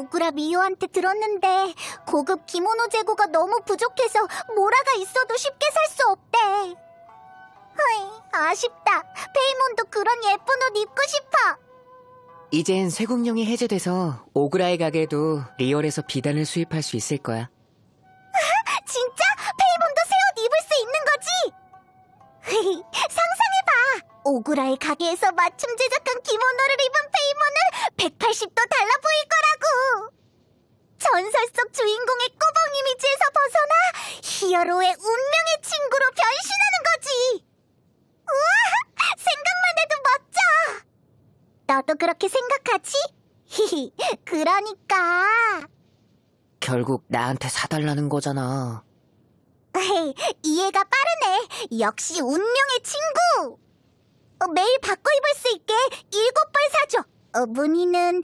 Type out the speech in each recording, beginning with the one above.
오그라 미호한테 들었는데 고급 기모노 재고가 너무 부족해서 모라가 있어도 쉽게 살 수 없대. 허이, 아쉽다. 페이몬도 그런 예쁜 옷 입고 싶어. 이젠 쇠국령이 해제돼서 오그라의 가게도 리얼에서 비단을 수입할 수 있을 거야. 진짜? 페이몬도 새 옷 입을 수 있는 거지? 상상해봐. 오그라의 가게에서 맞춤 제작한 기모노를 입은 페이몬은 180도 달라 보일 거라고. 주인공의 꾸벅 이미지에서 벗어나 히어로의 운명의 친구로 변신하는 거지. 우와, 생각만 해도 멋져. 너도 그렇게 생각하지? 히히, 그러니까. 결국 나한테 사달라는 거잖아. 에이, 이해가 빠르네. 역시 운명의 친구. 어, 매일 바꿔 입을 수 있게 일곱 벌 사줘. 어, 무늬는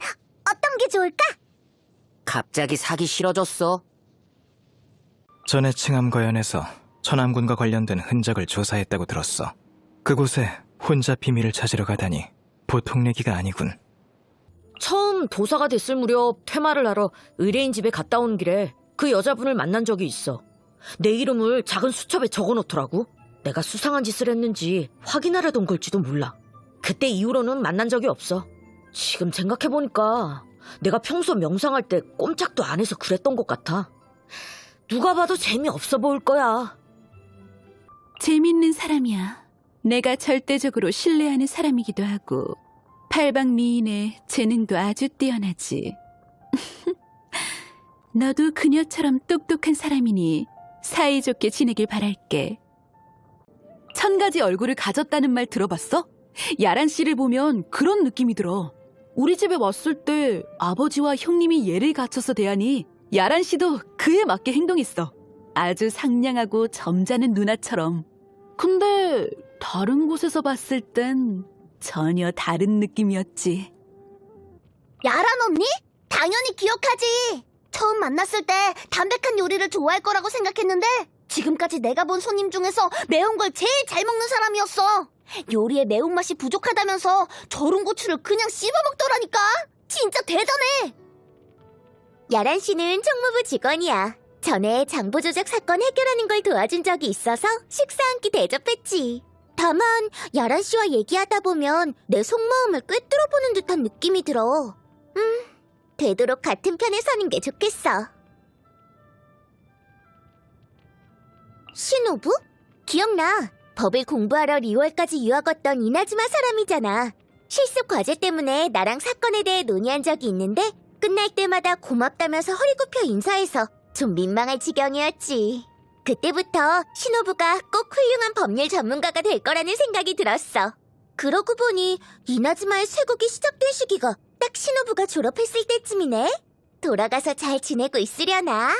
어떤 게 좋을까? 갑자기 사기 싫어졌어. 전에 칭암과연에서 천암군과 관련된 흔적을 조사했다고 들었어. 그곳에 혼자 비밀을 찾으러 가다니 보통 얘기가 아니군. 처음 도사가 됐을 무렵 퇴마를 하러 의뢰인 집에 갔다 오는 길에 그 여자분을 만난 적이 있어. 내 이름을 작은 수첩에 적어 놓더라고. 내가 수상한 짓을 했는지 확인하려던 걸지도 몰라. 그때 이후로는 만난 적이 없어. 지금 생각해보니까 내가 평소 명상할 때 꼼짝도 안 해서 그랬던 것 같아. 누가 봐도 재미없어 보일 거야. 재밌는 사람이야. 내가 절대적으로 신뢰하는 사람이기도 하고 팔방 미인의 재능도 아주 뛰어나지. 너도 그녀처럼 똑똑한 사람이니 사이좋게 지내길 바랄게. 천 가지 얼굴을 가졌다는 말 들어봤어? 야란 씨를 보면 그런 느낌이 들어. 우리 집에 왔을 때 아버지와 형님이 예를 갖춰서 대하니 야란 씨도 그에 맞게 행동했어. 아주 상냥하고 점잖은 누나처럼. 근데 다른 곳에서 봤을 땐 전혀 다른 느낌이었지. 야란 언니? 당연히 기억하지. 처음 만났을 때 담백한 요리를 좋아할 거라고 생각했는데 지금까지 내가 본 손님 중에서 매운 걸 제일 잘 먹는 사람이었어. 요리에 매운맛이 부족하다면서 절은 고추를 그냥 씹어 먹더라니까. 진짜 대단해. 야란 씨는 총무부 직원이야. 전에 장부 조작 사건 해결하는 걸 도와준 적이 있어서 식사 한 끼 대접했지. 다만 야란 씨와 얘기하다 보면 내 속마음을 꿰뚫어 보는 듯한 느낌이 들어. 음, 되도록 같은 편에 서는 게 좋겠어. 신호부? 기억나. 법을 공부하러 리월까지 유학 왔던 이나즈마 사람이잖아. 실습 과제 때문에 나랑 사건에 대해 논의한 적이 있는데 끝날 때마다 고맙다면서 허리 굽혀 인사해서 좀 민망할 지경이었지. 그때부터 신호부가 꼭 훌륭한 법률 전문가가 될 거라는 생각이 들었어. 그러고 보니 이나즈마의 쇄국이 시작된 시기가 딱 신호부가 졸업했을 때쯤이네. 돌아가서 잘 지내고 있으려나?